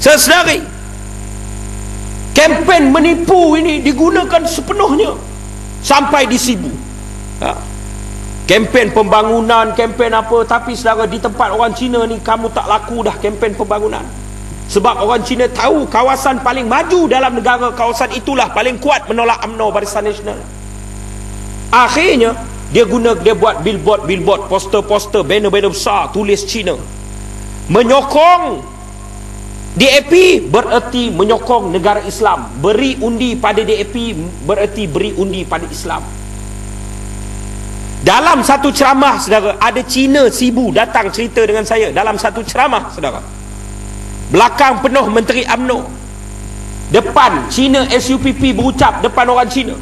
Sesedari Kempen menipu ini digunakan sepenuhnya Sampai di Sibu ha? Kempen pembangunan, kempen apa Tapi saudara di tempat orang Cina ni Kamu tak laku dah kempen pembangunan. Sebab orang Cina tahu Kawasan paling maju dalam negara Kawasan itulah paling kuat menolak UMNO Barisan Nasional. Akhirnya Dia guna, dia buat billboard-billboard Poster-poster, banner-banner besar Tulis Cina. Menyokong DAP bererti menyokong negara Islam. Beri undi pada DAP bererti beri undi pada Islam. Dalam satu ceramah saudara ada Cina Sibu datang cerita dengan saya. Dalam satu ceramah saudara. Belakang penuh Menteri AMNO depan Cina SUPP berucap depan orang Cina.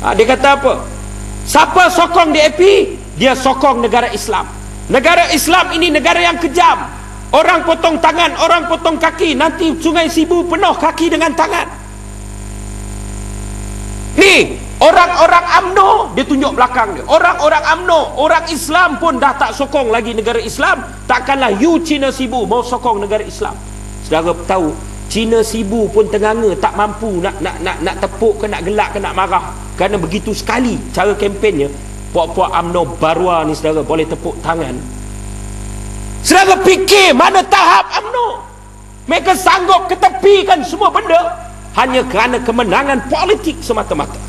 Ha, dia kata apa? Siapa sokong DAP dia sokong negara Islam. Negara Islam ini negara yang kejam Orang potong tangan, orang potong kaki, nanti sungai Sibu penuh kaki dengan tangan. Ni, orang-orang AMNO dia tunjuk belakang dia. Orang-orang AMNO, orang Islam pun dah tak sokong lagi negara Islam, takkanlah you Cina Sibu mau sokong negara Islam. Saudara tahu, Cina Sibu pun tenganga tak mampu nak nak nak nak tepuk ke nak gelak ke nak marah. Kerana begitu sekali cara kempennya, puak-puak AMNO barua ni saudara boleh tepuk tangan Saudara fikir mana tahap UMNO. Mereka sanggup ketepikan semua benda Hanya kerana kemenangan politik semata-mata